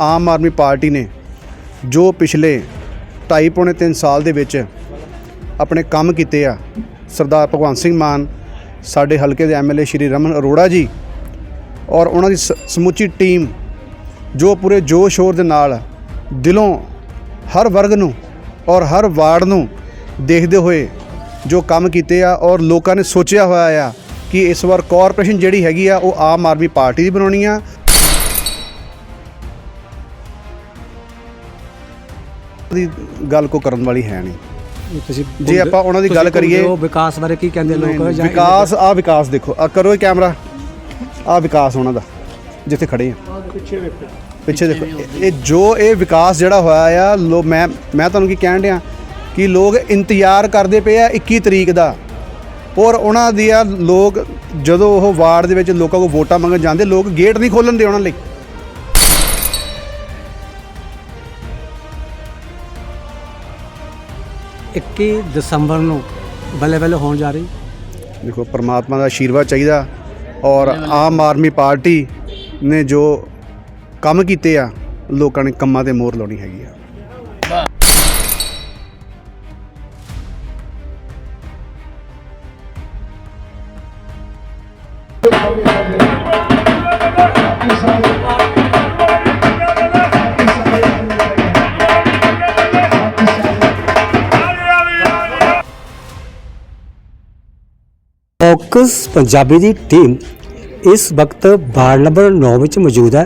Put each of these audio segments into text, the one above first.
Aam Aadmi party ਨੇ ਜੋ ਪਿਛਲੇ 2.5 ਪੌਣੇ 3 ਸਾਲ ਦੇ ਵਿੱਚ ਆਪਣੇ ਕੰਮ ਕੀਤੇ ਆ, ਸਰਦਾਰ ਭਗਵੰਤ ਸਿੰਘ ਮਾਨ, ਸਾਡੇ ਹਲਕੇ ਦੇ ਐਮਐਲਏ ਸ਼੍ਰੀ ਰਮਨ ਅਰੋੜਾ ਜੀ ਔਰ ਉਹਨਾਂ ਦੀ ਸ- ਸਮੁੱਚੀ ਟੀਮ ਜੋ ਪੂਰੇ ਜੋਸ਼ ਸ਼ੋਰ ਦੇ ਨਾਲ ਦਿਲੋਂ ਹਰ ਵਰਗ ਨੂੰ ਔਰ ਹਰ ਵਾਰਡ ਨੂੰ ਦੇਖਦੇ ਹੋਏ ਜੋ ਕੰਮ ਕੀਤੇ ਆ ਔਰ ਲੋਕਾਂ ਨੇ ਸੋਚਿਆ ਹੋਇਆ ਆ ਕਿ ਇਸ ਵਾਰ ਕਾਰਪੋਰੇਸ਼ਨ ਜਿਹੜੀ ਹੈਗੀ ਆ, ਉਹ ਆਮ ਆਦਮੀ ਪਾਰਟੀ ਦੀ ਬਣਾਉਣੀ ਆ ਦੀ ਗੱਲ ਕੋ ਕਰਨ ਵਾਲੀ ਹੈ ਨਹੀਂ। ਤੁਸੀਂ ਜੇ ਆਪਾਂ ਉਹਨਾਂ ਦੀ ਗੱਲ ਕਰੀਏ- ਭੁੱਲਦੇ ਹੋ, ਵਿਕਾਸ ਬਾਰੇ ਕੀ ਕਹਿੰਦੇ ਲੋਕ ਜਾਂ ਵਿਕਾਸ ਆ ਵਿਕਾਸ ਦੇਖੋ ਆ ਕਰੋ ਇਹ ਕੈਮਰਾ। ਆ ਵਿਕਾਸ ਉਹਨਾਂ ਦਾ ਜਿੱਥੇ ਖੜੇ ਆ। ਪਿੱਛੇ ਦੇਖੋ ਇਹ- ਇਹ ਜੋ ਇਹ ਵਿਕਾਸ ਜਿਹੜਾ ਹੋਇਆ ਆ ਲੋ ਮੈਂ ਮੈਂ ਤੁਹਾਨੂੰ ਕੀ ਕਹਿਣ ਡਿਆ ਕਿ ਲੋਕ ਇੰਤਜ਼ਾਰ ਕਰਦੇ ਪਏ ਆ 21 ਤਰੀਕ ਦਾ। ਔਰ ਉਹਨਾਂ ਦੀ ਆ ਲੋਕ ਜਦੋਂ ਉਹ ਵਾਰਡ ਦੇ ਵਿੱਚ ਲੋਕਾਂ ਕੋਲ ਵੋਟਾਂ ਮੰਗਣ ਜਾਂਦੇ ਲੋਕ ਗੇਟ ਨਹੀਂ ਖੋਲਣ ਦੇ ਉਹਨਾਂ ਲਈ। 21 ਦਸੰਬਰ ਨੂੰ ਬੱਲੇ ਬੱਲੇ ਹੋਣ ਜਾ ਰਹੀ। ਦੇਖੋ ਪ੍ਰਮਾਤਮਾ ਦਾ ਆਸ਼ੀਰਵਾਦ ਚਾਹੀਦਾ ਔਰ ਆਮ ਆਦਮੀ ਪਾਰਟੀ ਨੇ ਜੋ ਕੰਮ ਕੀਤੇ ਆ ਲੋਕਾਂ ਨੇ ਕੰਮਾਂ ਤੇ ਮੋਹਰ ਲਾਉਣੀ ਹੈਗੀ ਆ। ਫੋਕਸ ਪੰਜਾਬੀ ਦੀ ਟੀਮ ਇਸ ਵਕਤ ਵਾਰਡ ਨੰਬਰ 9 ਵਿੱਚ ਮੌਜੂਦ ਹੈ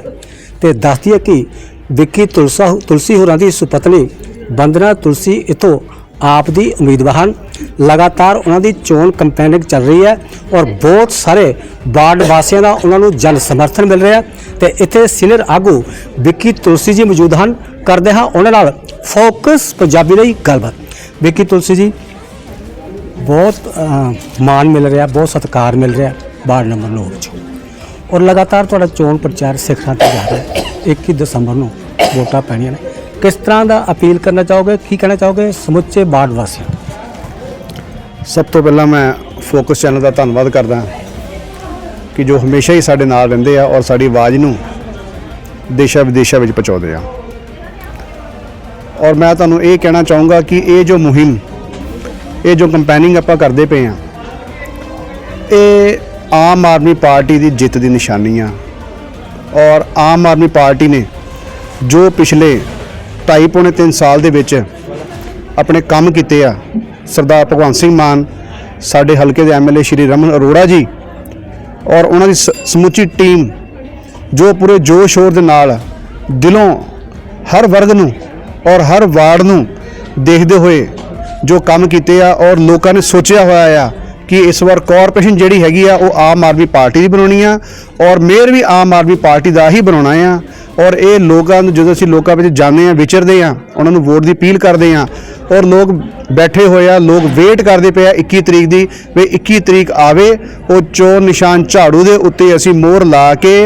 ਤੇ ਦੱਸਦੀ ਹੈ ਕਿ ਵਿੱਕੀ ਤੁਲਸਾ ਤੁਲਸੀ ਹੋਰਾਂ ਦੀ ਸੁਪਤਨੀ ਬੰਦਨਾ ਤੁਲਸੀ ਇਥੋਂ ਆਪ ਦੀ ਉਮੀਦਵਾਰ ਹਨ। ਲਗਾਤਾਰ ਉਹਨਾਂ ਦੀ ਚੋਣ ਕੰਪੇਨਿੰਗ ਚੱਲ ਰਹੀ ਹੈ ਔਰ ਬਹੁਤ ਸਾਰੇ ਵਾਰਡ ਵਾਸੀਆਂ ਦਾ ਉਹਨਾਂ ਨੂੰ ਜਨ ਸਮਰਥਨ ਮਿਲ ਰਿਹਾ ਹੈ ਤੇ ਇੱਥੇ ਸੀਨੀਅਰ ਆਗੂ ਵਿੱਕੀ ਤੁਲਸੀ ਜੀ ਮੌਜੂਦ ਹਨ। ਕਰਦੇ ਹਾਂ ਉਹਨਾਂ ਨਾਲ ਫੋਕਸ ਪੰਜਾਬੀ ਲਈ ਗੱਲਬਾਤ। ਵਿੱਕੀ ਤੁਲਸੀ ਜੀ ਬਹੁਤ ਅ, ਮਾਣ ਮਿਲ ਰਿਹਾ ਬਹੁਤ ਸਤਿਕਾਰ ਮਿਲ ਰਿਹਾ ਵਾਰਡ ਨੰਬਰ 9 ਵਿੱਚ। ਔਰ ਲਗਾਤਾਰ ਤੁਹਾਡਾ ਚੋਣ ਪ੍ਰਚਾਰ ਸਿਖਰਾਂ ਤੇ ਜਾ ਰਿਹਾ ਹੈ। 21 ਦਸੰਬਰ ਨੂੰ ਵੋਟਾਂ ਪੈਣੀਆਂ ਨੇ। ਕਿਸ ਤਰ੍ਹਾਂ ਦਾ ਅਪੀਲ ਕਰਨਾ ਚਾਹੋਗੇ? ਕੀ ਕਹਿਣਾ ਚਾਹੋਗੇ ਸਮੁੱਚੇ ਵਾਰਡ ਵਾਸੀਆਂ? ਨੂੰ? ਸਭ ਤੋਂ ਪਹਿਲਾਂ ਮੈਂ ਫੋਕਸ ਚੈਨਲ ਦਾ ਧੰਨਵਾਦ ਕਰਦਾ ਕਿ ਜੋ ਹਮੇਸ਼ਾ ਹੀ ਸਾਡੇ ਨਾਲ ਰਹਿੰਦੇ ਆ ਔਰ ਸਾਡੀ ਆਵਾਜ਼ ਨੂੰ ਦੇਸ਼ਾਂ ਵਿਦੇਸ਼ਾਂ ਵਿੱਚ ਪਹੁੰਚਾਉਂਦੇ ਆ। ਔਰ ਮੈਂ ਤੁਹਾਨੂੰ ਇਹ ਕਹਿਣਾ ਚਾਹੂੰਗਾ ਕਿ ਇਹ ਜੋ ਮੁਹਿੰਮ ਇਹ ਜੋ ਕੰਪੈਨਿੰਗ ਆਪਾਂ ਕਰਦੇ ਪਏ ਆ, ਇਹ ਆਮ ਆਦਮੀ ਪਾਰਟੀ ਦੀ ਜਿੱਤ ਦੀ ਨਿਸ਼ਾਨੀ ਆ। ਔਰ ਆਮ ਆਦਮੀ ਪਾਰਟੀ ਨੇ ਜੋ ਪਿਛਲੇ 2.5 ਪੌਣੇ 3 ਸਾਲ ਦੇ ਵਿੱਚ ਆਪਣੇ ਕੰਮ ਕੀਤੇ ਆ, ਸਰਦਾਰ ਭਗਵੰਤ ਸਿੰਘ ਮਾਨ, ਸਾਡੇ ਹਲਕੇ ਦੇ ਐਮਐਲਏ ਸ਼੍ਰੀ ਰਮਨ ਅਰੋੜਾ ਜੀ ਔਰ ਉਹਨਾਂ ਦੀ ਸ- ਸਮੁੱਚੀ ਟੀਮ ਜੋ ਪੂਰੇ ਜੋਸ਼ ਸ਼ੋਰ ਦੇ ਨਾਲ ਦਿਲੋਂ ਹਰ ਵਰਗ ਨੂੰ ਔਰ ਹਰ ਵਾਰਡ ਨੂੰ ਦੇਖਦੇ ਹੋਏ ਜੋ ਕੰਮ ਕੀਤੇ ਆ ਔਰ ਲੋਕਾਂ ਨੇ ਸੋਚਿਆ ਹੋਇਆ ਆ ਕਿ ਇਸ ਵਾਰ ਕਾਰਪੋਰੇਸ਼ਨ ਜਿਹੜੀ ਹੈਗੀ ਆ, ਉਹ ਆਮ ਆਦਮੀ ਪਾਰਟੀ ਦੀ ਬਣਾਉਣੀ ਆ ਔਰ ਮੇਅਰ ਵੀ ਆਮ ਆਦਮੀ ਪਾਰਟੀ ਦਾ ਹੀ ਬਣਾਉਣਾ ਆ ਔਰ ਇਹ ਲੋਕਾਂ ਨੂੰ ਜਦੋਂ ਅਸੀਂ ਲੋਕਾਂ ਵਿੱਚ ਜਾਂਦੇ ਆ, ਵਿਚਰਦੇ ਆ, ਉਹਨਾਂ ਨੂੰ ਵੋਟ ਦੀ ਅਪੀਲ ਕਰਦੇ ਆ ਔਰ ਲੋਕ ਬੈਠੇ ਹੋਏ ਆ, ਲੋਕ ਵੇਟ ਕਰਦੇ ਪਏ ਆ 21 ਤਰੀਕ ਦੀ ਵੀ 21 ਤਰੀਕ ਆਵੇ, ਉਹ ਚੋਣ ਨਿਸ਼ਾਨ ਝਾੜੂ ਦੇ ਉੱਤੇ ਅਸੀਂ ਮੋਹਰ ਲਾ ਕੇ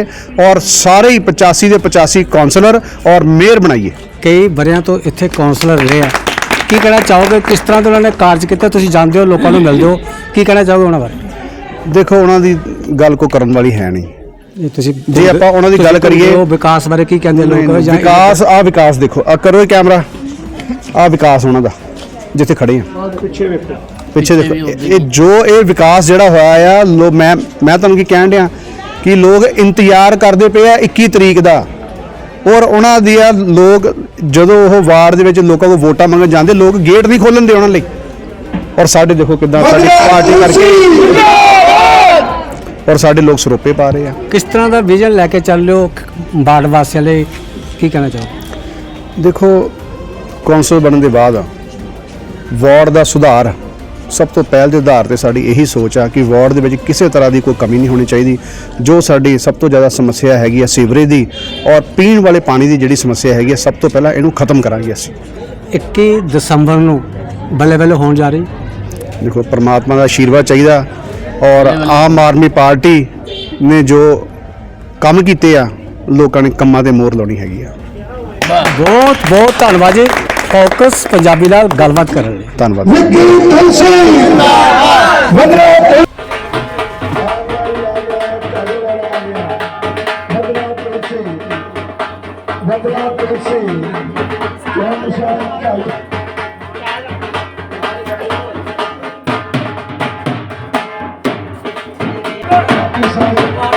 ਔਰ ਸਾਰੇ ਹੀ 85 ਦੇ 85 ਕਾਉਂਸਲਰ ਔਰ ਮੇਅਰ ਬਣਾਈਏ। ਕਈ ਵਰਿਆਂ ਤੋਂ ਇੱਥੇ ਕਾਉਂਸਲਰ ਰਹੇ ਆ। ਕੀ ਕਹਿਣਾ ਚਾਹੋਗੇ? ਕਿਸ ਤਰ੍ਹਾਂ ਦੇ ਉਹਨਾਂ ਨੇ ਕਾਰਜ ਕੀਤੇ? ਤੁਸੀਂ ਜਾਣਦੇ ਹੋ ਲੋਕਾਂ ਨੂੰ ਮਿਲਦੇ ਹੋ। ਕੀ ਕਹਿਣਾ ਚਾਹੋਗੇ ਉਹਨਾਂ ਬਾਰੇ? ਦੇਖੋ ਉਹਨਾਂ ਦੀ ਗੱਲ ਕੋ ਕਰਨ ਵਾਲੀ ਹੈ ਨਹੀਂ। ਇਹ ਤੁਸੀਂ ਜੇ ਆਪਾਂ ਉਹਨਾਂ ਦੀ ਗੱਲ ਤੁਸੀਂ ਕਰੀਏ- ਹੋ, ਵਿਕਾਸ ਬਾਰੇ ਕੀ ਕਹਿੰਦੇ ਲੋਕ? ਜਾਂ ਵਿਕਾਸ ਆ ਵਿਕਾਸ ਦੇਖੋ। ਆ ਕਰੋ ਇਹ ਕੈਮਰਾ। ਆ ਵਿਕਾਸ ਉਹਨਾਂ ਦਾ ਜਿੱਥੇ ਖੜੇ ਆ। ਪਿੱਛੇ ਦੇਖੋ। ਇਹ- ਇਹ ਜੋ ਇਹ ਵਿਕਾਸ ਜਿਹੜਾ ਹੋਇਆ ਆ ਲੋ ਮੈਂ ਮੈਂ ਤੁਹਾਨੂੰ ਕੀ ਕਹਿਣ ਡਿਆ ਕਿ ਲੋਕ ਇੰਤਜ਼ਾਰ ਕਰਦੇ ਪਏ ਆ 21 ਤਰੀਕ ਦਾ। ਔਰ ਉਹਨਾਂ ਦੀ ਆ ਲੋਕ ਜਦੋਂ ਉਹ ਵਾਰਡ ਦੇ ਵਿੱਚ ਲੋਕਾਂ ਕੋਲ ਵੋਟਾਂ ਮੰਗਣ ਜਾਂਦੇ ਲੋਕ ਗੇਟ ਨਹੀਂ ਖੋਲਣ ਦੇ ਉਹਨਾਂ ਲਈ। ਔਰ ਸਾਡੇ ਦੇਖੋ ਕਿਦਾਂ ਸਾਡੀ ਪਾਰਟੀ ਕਰਕੇ ਔਰ ਸਾਡੇ ਲੋਕ ਸਰੋਪੇ ਪਾ ਰਹੇ ਆ। ਕਿਸ ਤਰ੍ਹਾਂ ਦਾ ਵਿਜ਼ਨ ਲੈ ਕੇ ਚੱਲ ਰਹੇ ਹੋ ਵਾਰਡ ਵਾਸੀਆਂ ਲਈ? ਕੀ ਕਹਿਣਾ ਚਾਹੋ ਦੇਖੋ ਕੌਂਸਲ ਬਣਨ ਦੇ ਬਾਅਦ ਵਾਰਡ ਦਾ ਸੁਧਾਰ ਸਭ ਤੋਂ ਪਹਿਲ ਦੇ ਆਧਾਰ ਤੇ ਸਾਡੀ ਇਹੀ ਸੋਚ ਆ ਕਿ ਵਾਰਡ ਦੇ ਵਿੱਚ ਕਿਸੇ ਤਰ੍ਹਾਂ ਦੀ ਕੋਈ ਕਮੀ ਨਹੀਂ ਹੋਣੀ ਚਾਹੀਦੀ ਜੋ ਸਾਡੀ ਸਭ ਤੋਂ ਜ਼ਿਆਦਾ ਸਮੱਸਿਆ ਹੈਗੀ ਹੈ ਸੀਵਰੇਜ ਦੀ ਔਰ ਪੀਣ ਵਾਲੇ ਪਾਣੀ ਦੀ ਜਿਹੜੀ ਸਮੱਸਿਆ ਹੈਗੀ ਹੈ ਸਭ ਤੋਂ ਪਹਿਲਾਂ ਇਹਨੂੰ ਖਤਮ ਕਰਾਂਗੇ ਅਸੀਂ। 21 ਦਸੰਬਰ ਨੂੰ ਬੱਲੇ ਬੱਲੇ ਹੋਣ ਜਾ ਰਹੀ। ਦੇਖੋ ਪ੍ਰਮਾਤਮਾ ਦਾ ਆਸ਼ੀਰਵਾਦ ਚਾਹੀਦਾ ਔਰ ਆਮ ਆਦਮੀ ਪਾਰਟੀ ਨੇ ਜੋ ਕੰਮ ਕੀਤੇ ਆ ਲੋਕਾਂ ਨੇ ਕੰਮਾਂ ਤੇ ਮੋਹਰ ਲਾਉਣੀ ਹੈਗੀ ਆ। ਬਹੁਤ ਬਹੁਤ ਧੰਨਵਾਦ ਜੀ। ਫੋਕਸ ਪੰਜਾਬੀ ਨਾਲ ਗੱਲਬਾਤ ਕਰਨ ਲਈ ਧੰਨਵਾਦ Thank ਬੰਦਨਾ ਤੁਲਸੀ ਜਨ ਸ਼ਾਨ ਭਾਈ ਕਿਸਾਨ